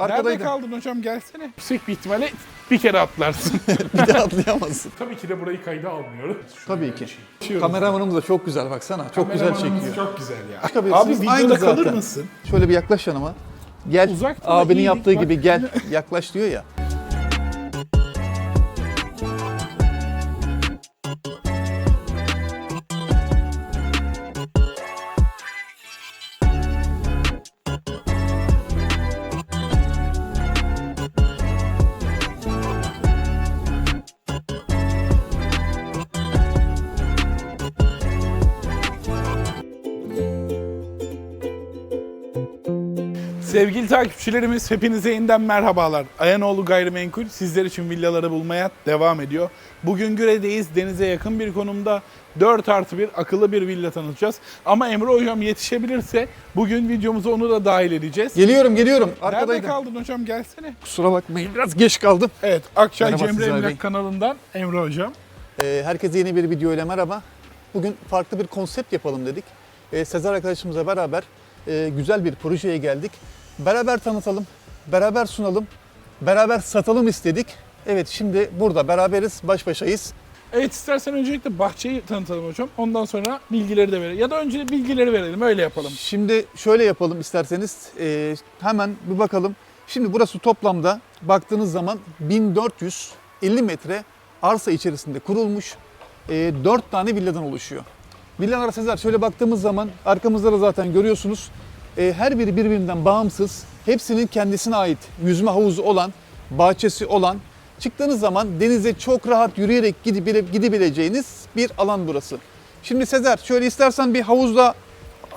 Nerede Arkadaydım. kaldın hocam gelsene. Yüksek bir ihtimalle bir kere atlarsın. Bir de atlayamazsın. Tabii ki de burayı kayda almıyoruz. Tabii ki. Şöyle Kameramanımız da çok güzel baksana. Çok güzel çekiyor. Çok güzel ya. Çıkabilirsiniz. Abi videoda kalır mısın? Şöyle bir yaklaş yanıma. Gel. Uzakta da Abinin yaptığı bak. gibi gel. Yaklaş diyor ya. Sevgili takipçilerimiz hepinize yeniden merhabalar. Ayanoğlu Gayrimenkul sizler için villaları bulmaya devam ediyor. Bugün Güre'deyiz. Denize yakın bir konumda 4 artı 1 akıllı bir villa tanıtacağız. Ama Emre Hocam yetişebilirse bugün videomuza onu da dahil edeceğiz. Geliyorum geliyorum. Nerede Arkadaydım. kaldın hocam gelsene. Kusura bakmayın biraz geç kaldım. Evet Akçay Merhaba Cemre Emlak kanalından Emre Hocam. Ee, herkese yeni bir video ile merhaba. Bugün farklı bir konsept yapalım dedik. Ee, Sezer arkadaşımızla beraber e, güzel bir projeye geldik. Beraber tanıtalım, beraber sunalım, beraber satalım istedik. Evet şimdi burada beraberiz, baş başayız. Evet istersen öncelikle bahçeyi tanıtalım hocam. Ondan sonra bilgileri de verelim. Ya da önce bilgileri verelim öyle yapalım. Şimdi şöyle yapalım isterseniz. Ee, hemen bir bakalım. Şimdi burası toplamda baktığınız zaman 1450 metre arsa içerisinde kurulmuş. e, 4 tane villadan oluşuyor. Villalar Sezer şöyle baktığımız zaman arkamızda da zaten görüyorsunuz. E, her biri birbirinden bağımsız. Hepsinin kendisine ait yüzme havuzu olan, bahçesi olan. Çıktığınız zaman denize çok rahat yürüyerek gidebile- gidebileceğiniz bir alan burası. Şimdi Sezer şöyle istersen bir havuzla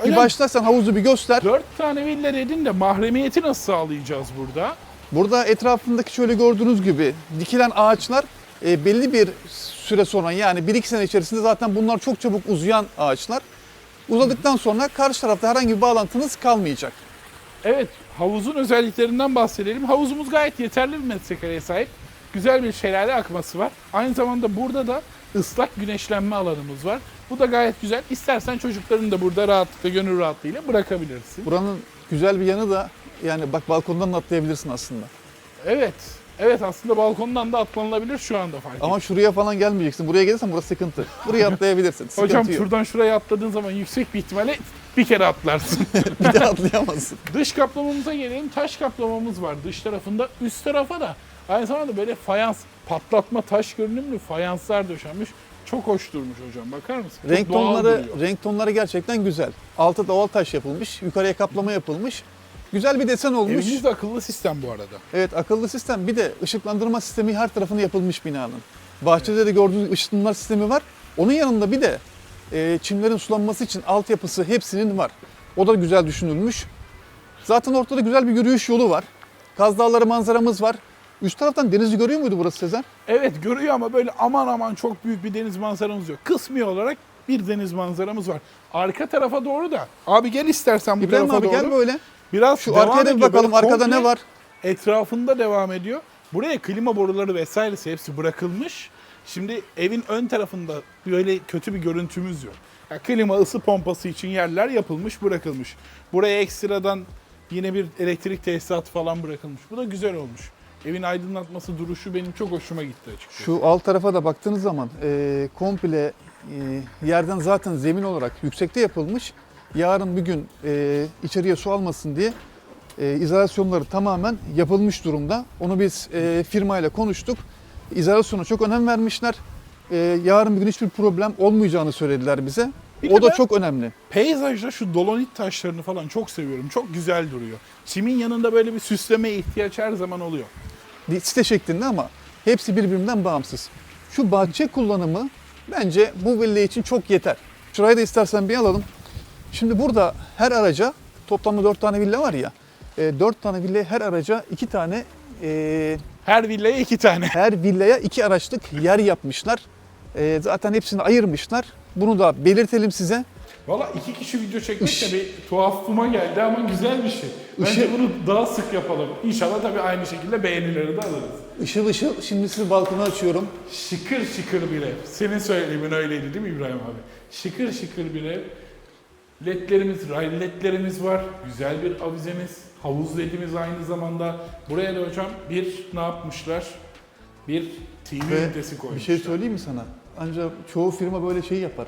bir Öyle- başlarsan havuzu bir göster. Dört tane villa dedin de mahremiyeti nasıl sağlayacağız burada? Burada etrafındaki şöyle gördüğünüz gibi dikilen ağaçlar e, belli bir süre sonra yani 1-2 sene içerisinde zaten bunlar çok çabuk uzayan ağaçlar. Uzadıktan sonra karşı tarafta herhangi bir bağlantınız kalmayacak. Evet, havuzun özelliklerinden bahsedelim. Havuzumuz gayet yeterli bir metrekareye sahip. Güzel bir şelale akması var. Aynı zamanda burada da ıslak güneşlenme alanımız var. Bu da gayet güzel. İstersen çocuklarını da burada rahatlıkla, gönül rahatlığıyla bırakabilirsin. Buranın güzel bir yanı da yani bak balkondan da atlayabilirsin aslında. Evet, evet aslında balkondan da atlanılabilir şu anda fark Ama şuraya falan gelmeyeceksin. Buraya gelirsen burası sıkıntı. Buraya atlayabilirsin. Sıkıntı Hocam yok. şuradan şuraya atladığın zaman yüksek bir ihtimalle bir kere atlarsın. bir de atlayamazsın. Dış kaplamamıza gelelim. Taş kaplamamız var dış tarafında. Üst tarafa da aynı zamanda böyle fayans, patlatma taş görünümlü fayanslar döşenmiş. Çok hoş durmuş hocam. Bakar mısın? Çok Renk doğal tonları, duruyor. renk tonları gerçekten güzel. Altı doğal taş yapılmış. Yukarıya kaplama yapılmış. Güzel bir desen olmuş. Evimiz de akıllı sistem bu arada. Evet akıllı sistem bir de ışıklandırma sistemi her tarafını yapılmış binanın. Bahçede de gördüğünüz ışıklandırma sistemi var. Onun yanında bir de e, çimlerin sulanması için altyapısı hepsinin var. O da güzel düşünülmüş. Zaten ortada güzel bir yürüyüş yolu var. Kaz Dağları manzaramız var. Üst taraftan denizi görüyor muydu burası Sezer? Evet görüyor ama böyle aman aman çok büyük bir deniz manzaramız yok. Kısmi olarak bir deniz manzaramız var. Arka tarafa doğru da. Abi gel istersen bu İbrahim tarafa abi doğru. gel böyle. Biraz Şu devam arkaya da bir ediyor. bakalım Böyle arkada ne var? Etrafında devam ediyor. Buraya klima boruları vesairesi hepsi bırakılmış. Şimdi evin ön tarafında böyle kötü bir görüntümüz yok. Ya klima ısı pompası için yerler yapılmış, bırakılmış. Buraya ekstradan yine bir elektrik tesisatı falan bırakılmış. Bu da güzel olmuş. Evin aydınlatması, duruşu benim çok hoşuma gitti açıkçası. Şu alt tarafa da baktığınız zaman e, komple e, yerden zaten zemin olarak yüksekte yapılmış. Yarın bir gün e, içeriye su almasın diye e, izolasyonları tamamen yapılmış durumda. Onu biz e, firmayla konuştuk. İzolasyona çok önem vermişler. E, yarın bir gün hiçbir problem olmayacağını söylediler bize. De o da çok önemli. Peyzajda şu dolonit taşlarını falan çok seviyorum. Çok güzel duruyor. Çimin yanında böyle bir süslemeye ihtiyaç her zaman oluyor. site şeklinde ama hepsi birbirinden bağımsız. Şu bahçe kullanımı bence bu villa için çok yeter. Şurayı da istersen bir alalım. Şimdi burada her araca toplamda 4 tane villa var ya. 4 tane villaya her araca 2 tane e, Her villaya iki tane. her villaya 2 araçlık yer yapmışlar. E, zaten hepsini ayırmışlar. Bunu da belirtelim size. Valla iki kişi video çekmek Iş- de bir tuhafıma geldi ama güzel bir şey. Bence Işık- bunu daha sık yapalım. İnşallah tabii aynı şekilde beğenileri de alırız. Işıl ışıl şimdi sizi balkona açıyorum. Şıkır şıkır bir ev. Senin söylemin öyleydi değil mi İbrahim abi? Şıkır şıkır bir ev. Ledlerimiz, ray ledlerimiz var. Güzel bir avizemiz. Havuz dediğimiz aynı zamanda buraya da hocam bir ne yapmışlar? Bir TV Ve ünitesi bir koymuşlar. şey söyleyeyim mi sana? Ancak çoğu firma böyle şey yapar.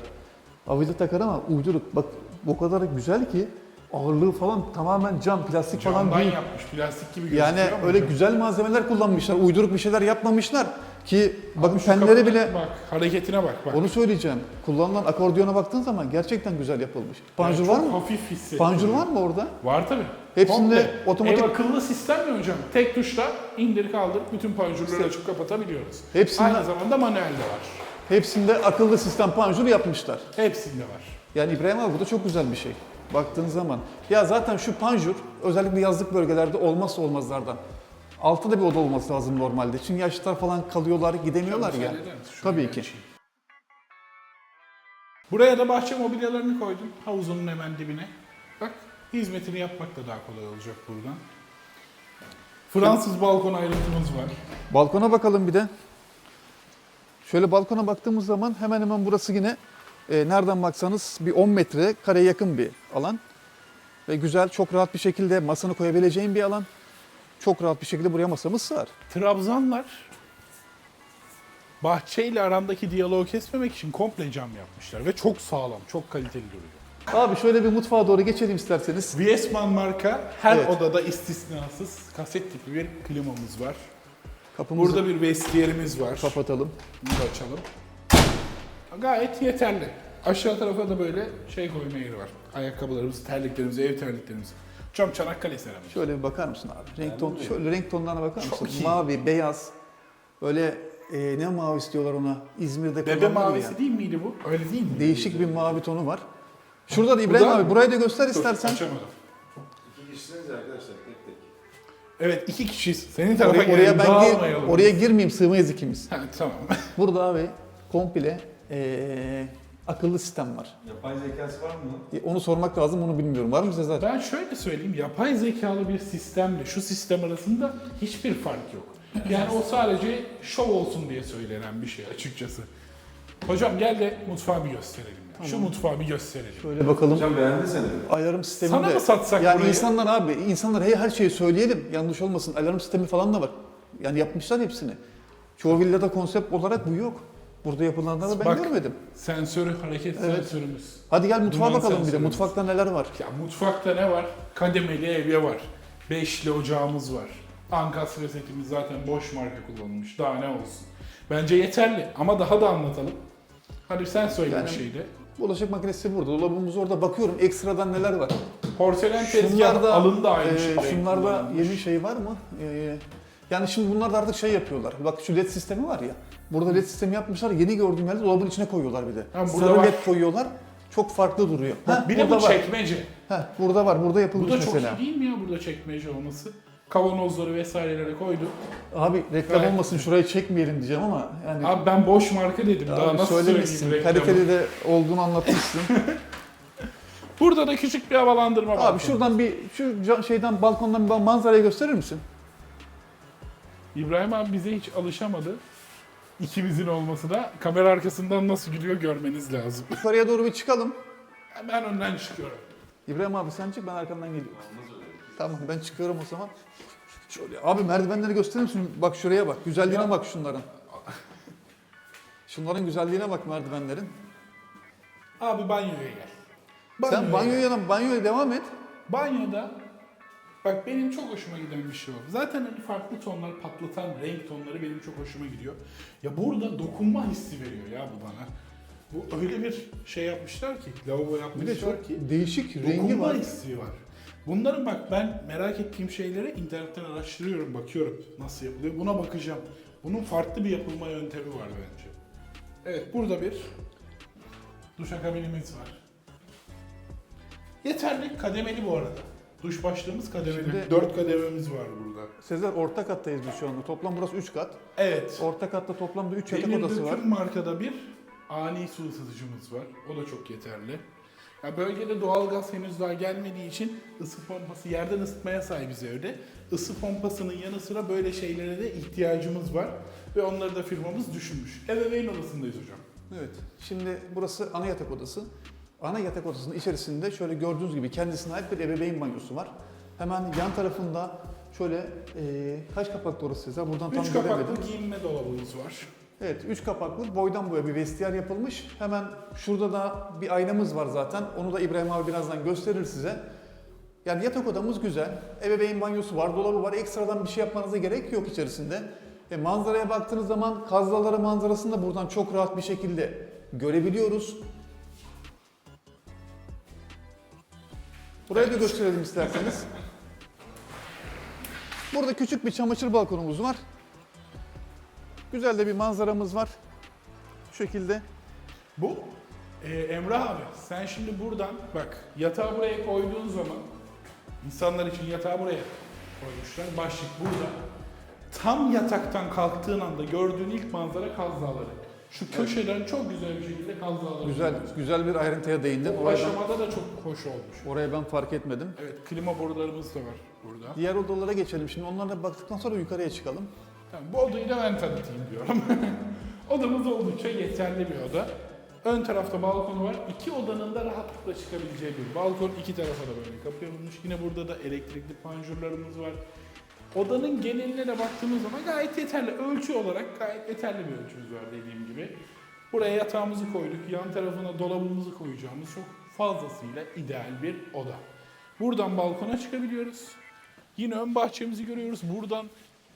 Avize takar ama uyduruk. Bak o kadar güzel ki ağırlığı falan tamamen cam, plastik falan Camdan değil. yapmış, plastik gibi gözüküyor Yani ama öyle hocam. güzel malzemeler kullanmışlar. Uyduruk bir şeyler yapmamışlar ki bakın Şu penleri kapının bile Bak hareketine bak bak. onu söyleyeceğim. Kullanılan akordiyona baktığın zaman gerçekten güzel yapılmış. Panjur var mı? Hafif hissettiriyor. Panjur var mı orada? Var tabi. Hepsinde otomatik- Ev akıllı sistem mi hocam? Tek tuşla indir kaldır bütün panjurları açıp kapatabiliyoruz. Hepsinde- Aynı zamanda manuel de var. Hepsinde akıllı sistem panjur yapmışlar. Hepsinde var. Yani İbrahim abi bu da çok güzel bir şey. Baktığın zaman. Ya zaten şu panjur özellikle yazlık bölgelerde olmazsa olmazlardan. Altta da bir oda olması lazım normalde. Çünkü yaşlılar falan kalıyorlar, gidemiyorlar ya. Tabii ki. açayım. Buraya da bahçe mobilyalarını koydum. Havuzunun hemen dibine. Bak hizmetini yapmak da daha kolay olacak buradan. Fransız balkon ayrıntımız var. Balkona bakalım bir de. Şöyle balkona baktığımız zaman hemen hemen burası yine e, nereden baksanız bir 10 metre kareye yakın bir alan. Ve güzel, çok rahat bir şekilde masanı koyabileceğin bir alan. Çok rahat bir şekilde buraya masamız sığar. Trabzanlar bahçeyle arandaki diyaloğu kesmemek için komple cam yapmışlar ve çok sağlam, çok kaliteli duruyor. Abi şöyle bir mutfağa doğru geçelim isterseniz. Viesman marka her Evet. odada istisnasız kaset tipi bir klimamız var. Kapımızı Burada bir vestiyerimiz var. kapatalım. Bunu da açalım. Gayet yeterli. Aşağı tarafa da böyle şey koyma yeri var. Ayakkabılarımız, terliklerimiz, ev terliklerimiz. Cam Çanakkale seramik. Şöyle bir bakar mısın abi? Renk ton, şöyle renk tonlarına bakar Çok mısın? iyi. Mavi, beyaz. Öyle e, ne mavisi diyorlar ona? İzmir'de Bebe kullanılır mavisi ya. değil miydi bu? Öyle değil mi? Değişik bir mavi tonu var. Şurada da İbrahim Burada- abi burayı da göster Dur, istersen. açamadım. İki kişisiniz ya arkadaşlar tek tek. Evet iki kişiyiz. Senin tarafa Oraya, oraya ben gir- oraya girmeyeyim sığmayız ikimiz. Ha, tamam. Burada abi komple e, akıllı sistem var. Yapay zekası var mı? E, onu sormak lazım onu bilmiyorum. Var mı size zaten? Ben şöyle söyleyeyim, yapay zekalı bir sistemle şu sistem arasında hiçbir fark yok. Yani o sadece şov olsun diye söylenen bir şey açıkçası. Hocam gel de mutfağı bir gösterelim. ya. Şu mutfağı bir gösterelim. Şöyle bakalım. Hocam beğendi seni. Alarm sistemi Sana de- mı satsak Yani burayı? insanlar abi, insanlar her, her şeyi söyleyelim. Yanlış olmasın. Alarm sistemi falan da var. Yani yapmışlar hepsini. Çoğu villada konsept olarak bu yok. Burada yapılanları ben Bak. görmedim. Sensörü, hareket Evet. sensörümüz. Hadi gel mutfağa Duman bakalım bir de. Mutfakta neler var? Ya mutfakta ne var? Kademeli evye var. Beşli ocağımız var. Ankastre setimiz zaten boş marka kullanılmış. Daha ne olsun. Bence yeterli ama daha da anlatalım. Hadi sen söyle Yani- bir şey de. Bulaşık makinesi burada. Dolabımız orada. Bakıyorum ekstradan neler var. Porselen tezgah Şunlarda, alın aynı e, şekilde. şunlarda yeni şey var mı? E, yani şimdi bunlar da artık şey yapıyorlar. Bak şu led sistemi var ya. Burada led sistemi yapmışlar. Yeni gördüğüm yerde dolabın içine koyuyorlar bir de. Ha, burada Sarı var. led koyuyorlar. Çok farklı duruyor. Heh, bir de bu burada var. çekmece. Heh, burada var. Burada Bu yapılmış da çok mesela. iyi değil mi ya burada çekmece olması? Kavanozları vesairelere koydu. Abi reklam Gayet olmasın şurayı çekmeyelim diyeceğim ama yani Abi ben boş marka dedim. Daha Abi nasıl söylemişsin. söyleyeyim reklamı? Kaliteli de olduğunu anlatmışsın. Burada da küçük bir havalandırma var. Abi şuradan bir şu ca- şeyden balkondan bir manzarayı gösterir misin? İbrahim abi bize hiç alışamadı. İkimizin olmasına kamera arkasından nasıl gülüyor görmeniz lazım. Yukarıya doğru bir çıkalım. Ben önden çıkıyorum. İbrahim abi sen çık ben arkandan geliyorum. Tamam ben çıkıyorum o zaman. Şöyle abi merdivenleri gösterir misin? Bak şuraya bak. Güzelliğine Ya. bak şunların. Şunların güzelliğine bak merdivenlerin. Abi banyoya gel. Sen banyoya banyoya devam et. Banyoda bak benim çok hoşuma giden bir şey var. Zaten hani farklı tonlar patlatan renk tonları benim çok hoşuma gidiyor. Ya burada dokunma hissi veriyor ya bu bana. Bu öyle bir şey yapmışlar ki, lavabo Bir de yapmışlar çok ki değişik rengi dokunma var. hissi var. Bunların bak ben merak ettiğim şeyleri internetten araştırıyorum, bakıyorum nasıl yapılıyor. Buna bakacağım. Bunun farklı bir yapılma yöntemi var bence. Evet burada bir duşakabinimiz var. Yeterli kademeli bu arada. Duş başlığımız kademeli. Şimdi- Dört kadememiz var burada. Sezer orta kattayız biz şu anda. Toplam burası 3 kat. Evet. Orta katta toplamda 3 yatak Demir odası var. Döküm markada bir ani su ısıtıcımız var. O da çok yeterli. Ya bölgede doğalgaz henüz daha gelmediği için ısı pompası yerden ısıtmaya sahibiz evde. Isı pompasının yanı sıra böyle şeylere de ihtiyacımız var. Ve onları da firmamız düşünmüş. Ebeveyn odasındayız hocam. Evet. Şimdi burası ana yatak odası. Ana yatak odasının içerisinde şöyle gördüğünüz gibi kendisine ait bir ebeveyn banyosu var. Hemen yan tarafında şöyle e, kaç kapaklı orası Sezer? Buradan tam Üç göremedim. kapaklı giyinme dolabımız var. Evet, üç kapaklı boydan boya bir vestiyer yapılmış. Hemen şurada da bir aynamız var zaten. Onu da İbrahim abi birazdan gösterir size. Yani yatak odamız güzel. Ebeveyn banyosu var, dolabı var. Ekstradan bir şey yapmanıza gerek yok içerisinde. E, manzaraya baktığınız zaman Kaz Dağları manzarasını da buradan çok rahat bir şekilde görebiliyoruz. Burayı da gösterelim isterseniz. Burada küçük bir çamaşır balkonumuz var. Güzel de bir manzaramız var. Şu şekilde. Bu e, Emrah abi sen şimdi buradan bak yatağı buraya koyduğun zaman insanlar için yatağı buraya koymuşlar. Başlık burada. Tam yataktan kalktığın anda gördüğün ilk manzara Kaz Dağları. Şu köşeden çok güzel bir şekilde Kaz Dağları. Güzel güzel bir ayrıntıya değindin. Bu Orayı ben, aşamada da çok hoş olmuş. orayı ben fark etmedim. Evet klima borularımız da var burada. Diğer odalara geçelim. Şimdi onlara baktıktan sonra yukarıya çıkalım. Tamam, bu odayı da ben tanıtayım diyorum. Odamız oldukça yeterli bir oda. Ön tarafta balkonu var. İki odanın da rahatlıkla çıkabileceği bir balkon. İki tarafa da böyle kapı yapılmış. Yine burada da elektrikli panjurlarımız var. Odanın geneline de baktığımız zaman gayet yeterli. Ölçü olarak gayet yeterli bir ölçümüz var dediğim gibi. Buraya yatağımızı koyduk. Yan tarafına dolabımızı koyacağımız çok fazlasıyla ideal bir oda. Buradan balkona çıkabiliyoruz. Yine ön bahçemizi görüyoruz. Buradan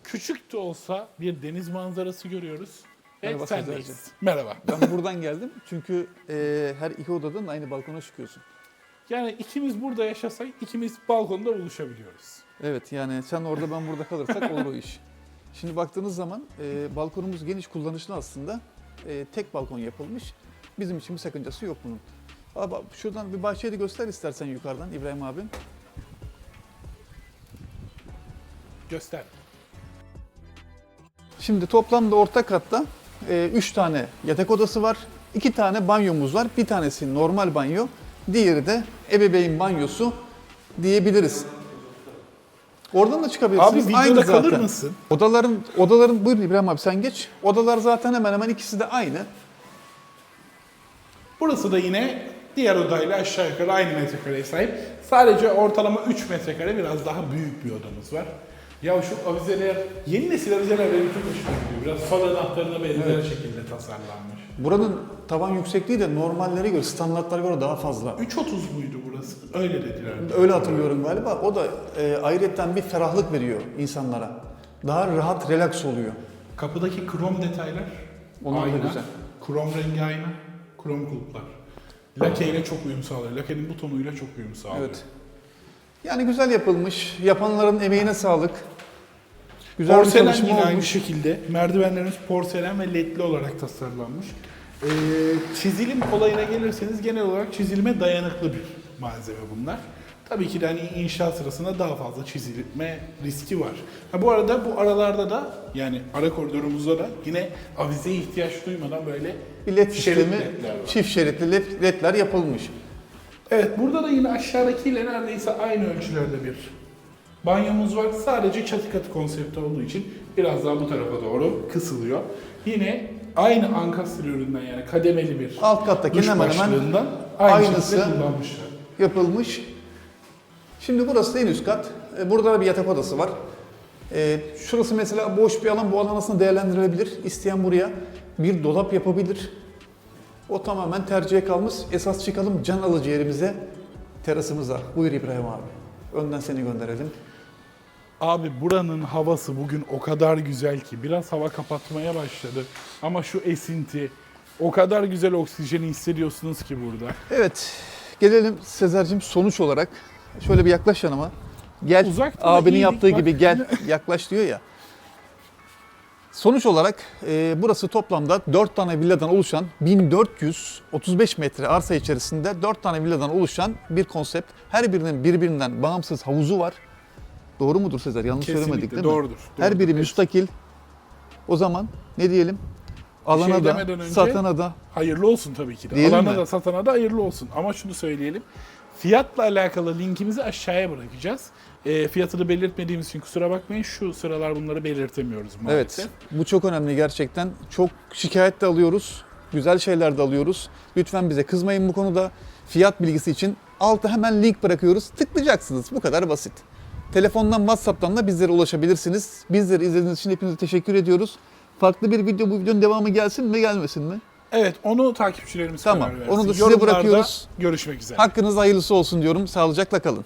küçük de olsa bir deniz manzarası görüyoruz. Merhaba sendeyiz. Sezer'cim. Merhaba. Ben buradan geldim çünkü e, her iki odadan aynı balkona çıkıyorsun. Yani ikimiz burada yaşasak ikimiz balkonda buluşabiliyoruz. Evet yani sen orada ben burada kalırsak olur o iş. Şimdi baktığınız zaman e, balkonumuz geniş kullanışlı aslında. E, tek balkon yapılmış. Bizim için bir sakıncası yok bunun. Abi şuradan bir bahçeyi de göster istersen yukarıdan İbrahim abim. Göster. Şimdi toplamda orta katta 3 tane yatak odası var. 2 tane banyomuz var. Bir tanesi normal banyo. Diğeri de ebeveyn banyosu diyebiliriz. Oradan da çıkabilirsiniz. Abi videoda Aynı kalır zaten. mısın? Odaların odaların buyurun İbrahim abi sen geç. Odalar zaten hemen hemen ikisi de aynı. Burası da yine diğer odayla aşağı yukarı aynı metrekareye sahip. Sadece ortalama 3 metrekare biraz daha büyük bir odamız var. Ya şu avizeler, yeni nesil avizeler benim çok hoşuma gidiyor. Biraz sol anahtarına benzer şekilde tasarlanmış. Buranın tavan yüksekliği de normallere göre, standartlara göre daha fazla. 3.30 muydu burası? Öyle dediler. Öyle hatırlıyorum galiba. O da e, ayrıyetten bir ferahlık veriyor insanlara. Daha rahat, relax oluyor. Kapıdaki krom detaylar Onlar da ayna, güzel. Krom rengi ayna, krom kulplar. Lake ile çok uyum sağlıyor. Lake'nin bu tonuyla çok uyum sağlıyor. Evet. Yani güzel yapılmış. Yapanların emeğine sağlık. Güzel Porselen bir çalışma yine aynı olmuş. şekilde. Merdivenlerimiz porselen ve ledli olarak tasarlanmış. Ee, çizilim olayına gelirseniz genel olarak çizilime dayanıklı bir malzeme bunlar. Tabii ki de hani inşaat sırasında daha fazla çizilme riski var. Ha, bu arada bu aralarda da yani ara koridorumuzda da yine avizeye ihtiyaç duymadan böyle Bir led şerit sistemi, ledler var. çift şeritli led- ledler yapılmış. Evet burada da yine aşağıdakiyle neredeyse aynı ölçülerde bir banyomuz var. Sadece çatı katı konsepti olduğu için biraz daha bu tarafa doğru kısılıyor. Yine aynı ankastre üründen yani kademeli bir Alt kattaki hemen hemen aynı aynısı. kullanmışlar. yapılmış. Şimdi burası da en üst kat. E, Burada da bir yatak odası var. E, Şurası mesela boş bir alan. Bu alan aslında değerlendirilebilir. İsteyen buraya bir dolap yapabilir. O tamamen tercihe kalmış. Esas çıkalım can alıcı yerimize, terasımıza. Buyur İbrahim abi. Önden seni gönderelim. Abi buranın havası bugün o kadar güzel ki biraz hava kapatmaya başladı. Ama şu esinti o kadar güzel oksijeni hissediyorsunuz ki burada. Evet, gelelim Sezer'cim sonuç olarak. Şöyle bir yaklaş yanıma. Gel, Uzakta da abinin yaptığı bak. gibi gel, yaklaş diyor ya. Sonuç olarak e, burası toplamda 4 tane villadan oluşan 1435 metre arsa içerisinde 4 tane villadan oluşan bir konsept. Her birinin birbirinden bağımsız havuzu var. Doğru mudur Sezer? Yanlış söylemedik Kesinlikle değil mi? doğrudur. Her biri Evet. müstakil. O zaman ne diyelim? Alana şey da, önce- satana da. Hayırlı olsun tabii ki de. Diyelim Alana mi? da satana da hayırlı olsun. Ama şunu söyleyelim. Fiyatla alakalı linkimizi aşağıya bırakacağız. E, fiyatını belirtmediğimiz için kusura bakmayın. Şu sıralar bunları belirtemiyoruz maalesef. Evet, bu çok önemli gerçekten. Çok şikayet de alıyoruz, güzel şeyler de alıyoruz. Lütfen bize kızmayın bu konuda. Fiyat bilgisi için alta hemen link bırakıyoruz. Tıklayacaksınız. Bu kadar basit. Telefondan, WhatsApp'tan da bizlere ulaşabilirsiniz. Bizleri izlediğiniz için hepinize teşekkür ediyoruz. Farklı bir video bu videonun devamı gelsin mi gelmesin mi? Evet onu takipçilerimiz Tamam, karar versin. onu da size Yorumlarda bırakıyoruz. Görüşmek üzere. Hakkınız hayırlısı olsun diyorum. Sağlıcakla kalın.